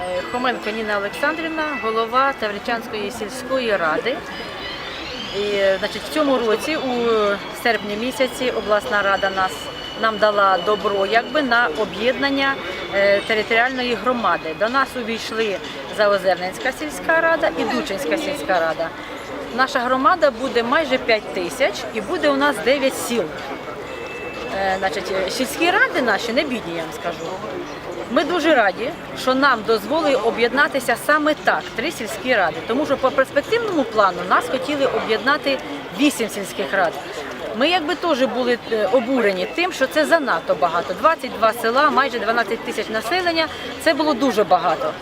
Е, Хоменко Ніна Олександрівна, голова Тавричанської сільської ради. І, значить, в цьому році, у серпні місяці, обласна рада нас нам дала добро якби на об'єднання е, територіальної громади. До нас увійшли Заозерненська сільська рада і Дучинська сільська рада. Наша громада буде майже 5 тисяч і буде у нас 9 сіл. Е, Значить, сільські ради наші не бідні, я вам скажу. Ми дуже раді, що нам дозволили об'єднатися саме так, три сільські ради. Тому що по перспективному плану нас хотіли об'єднати вісім сільських рад. Ми якби теж були е, обурені тим, що це занадто багато. 22 села, майже 12 тисяч населення. Це було дуже багато.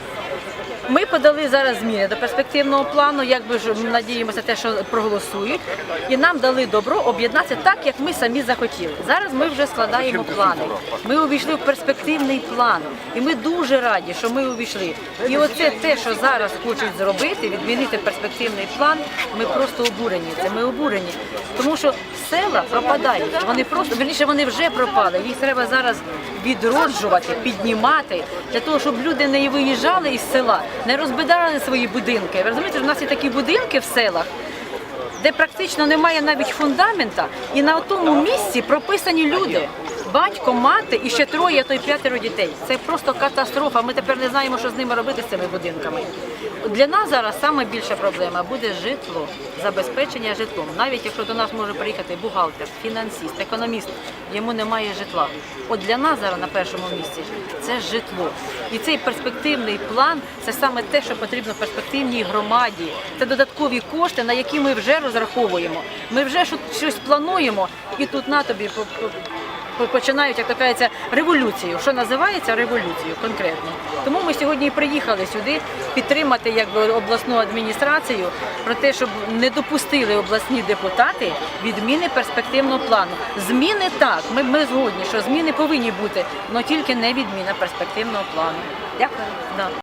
Ми подали зараз зміни до перспективного плану, якби ж ми надіємося те, що проголосують, і нам дали добро об'єднатися так, як ми самі захотіли. Зараз ми вже складаємо плани. Ми увійшли в перспективний план, і ми дуже раді, що ми увійшли. І оце те, що зараз хочуть зробити, відмінити перспективний план. Ми просто обурені. Це ми обурені, тому що села пропадають. Вони просто верніше, вони вже пропали. Їх треба зараз відроджувати, піднімати для того, щоб люди не виїжджали із села, не розбидали свої будинки. Ви розумієте, у нас є такі будинки в селах. Де практично немає навіть фундамента, і на тому місці прописані люди. Батько, мати і ще троє, то й п'ятеро дітей. Це просто катастрофа. Ми тепер не знаємо, що з ними робити з цими будинками. Для нас зараз саме більша проблема буде житло, забезпечення житлом. Навіть якщо до нас може приїхати бухгалтер, фінансист, економіст, йому немає житла. От для нас зараз на першому місці це житло. І цей перспективний план це саме те, що потрібно перспективній громаді. Це додаткові кошти, на які ми вже розраховуємо. Ми вже що- щось плануємо, і тут на тобі починають, як то кажеться, революцію. Що називається революцією конкретно. Тому ми сьогодні і приїхали сюди підтримати якби обласну адміністрацію про те, щоб не допустили обласні депутати відміни перспективного плану. Зміни так, ми, ми згодні, що зміни повинні бути, але тільки не відміна перспективного плану. Дякую. Да.